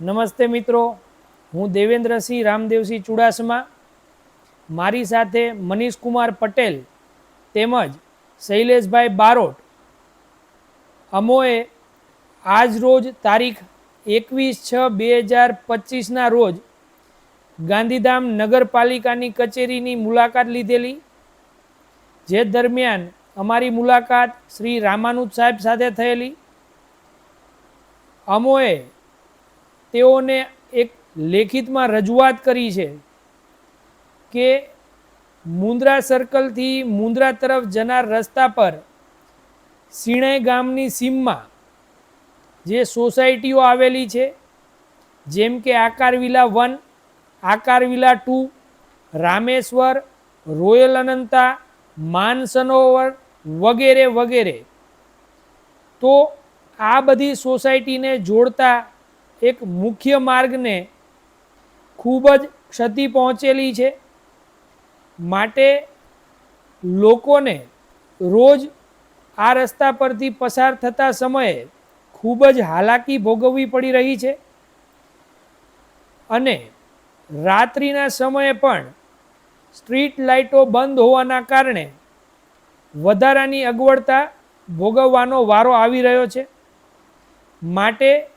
નમસ્તે મિત્રો, હું દેવેન્દ્રસિંહ રામદેવસિંહ ચુડાસમા. મારી સાથે મનીષકુમાર પટેલ તેમજ શૈલેષભાઈ બારોટ. અમોએ આજ રોજ તારીખ એકવીસ છ બે હજાર પચીસના રોજ ગાંધીધામ નગરપાલિકાની કચેરીની મુલાકાત લીધેલી, જે દરમિયાન અમારી મુલાકાત શ્રી રામાનુજ સાહેબ સાથે થયેલી. અમોએ તેઓને એક લેખિતમાં રજૂઆત કરી છે કે મુંદ્રા સર્કલથી મુંદ્રા તરફ જનાર રસ્તા પર સિણાઈ ગામની સીમમાં જે સોસાયટીઓ આવેલી છે, જેમ કે Aakar villa one Aakar villa two, Rameshwar, royal Ananta માન સનોવર વગેરે વગેરે. તો આ બધી સોસાયટીને જોડતા એક મુખ્ય માર્ગને ખૂબ જ ક્ષતિ પહોંચેલી છે. માટે લોકોને રોજ આ રસ્તા પરથી પસાર થતા સમયે ખૂબ જ હાલાકી ભોગવવી પડી રહી છે. અને રાત્રિના સમયે પણ સ્ટ્રીટ લાઇટો બંધ હોવાના કારણે વધારાની અગવડતા ભોગવવાનો વારો આવી રહ્યો છે. માટે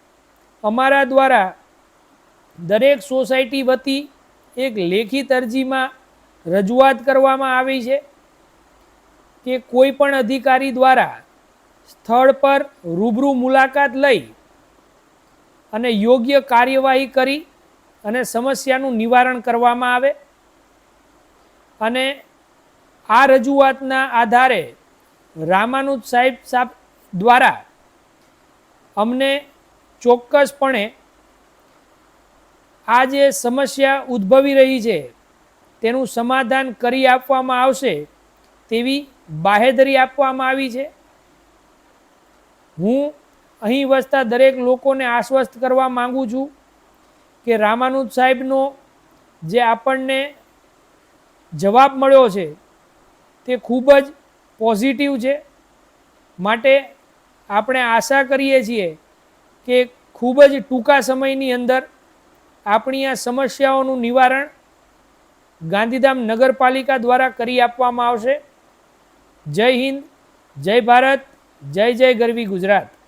અમારા દ્વારા દરેક સોસાયટી વતી એક લેખિત અરજીમાં રજૂઆત કરવામાં આવી છે કે કોઈ પણ અધિકારી દ્વારા સ્થળ પર રૂબરૂ મુલાકાત લઈ અને યોગ્ય કાર્યવાહી કરી અને સમસ્યાનું નિવારણ કરવામાં આવે અને આ રજૂઆતના આધારે રામાનુજ સાહેબ દ્વારા અમને ચોક્કસપણે આ જે સમસ્યા ઉદ્ભવી રહી છે, તેનું સમાધાન કરી આપવામાં આવશે તેવી બાહેધરી આપવામાં આવી છે. હું અહીં વસતા દરેક લોકોને આશ્વસ્ત કરવા માગું છું કે રામાનુજ સાહેબનો જે આપણને જવાબ મળ્યો છે, તે ખૂબ જ પોઝિટિવ છે. માટે આપણે આશા કરીએ છીએ કે ખૂબ જ ટૂંકા સમયની અંદર આપણી આ સમસ્યાઓનું નિવારણ ગાંધીધામ નગરપાલિકા દ્વારા કરી આપવામાં આવશે. જય હિન્દ, જય ભારત, જય જય ગરવી ગુજરાત.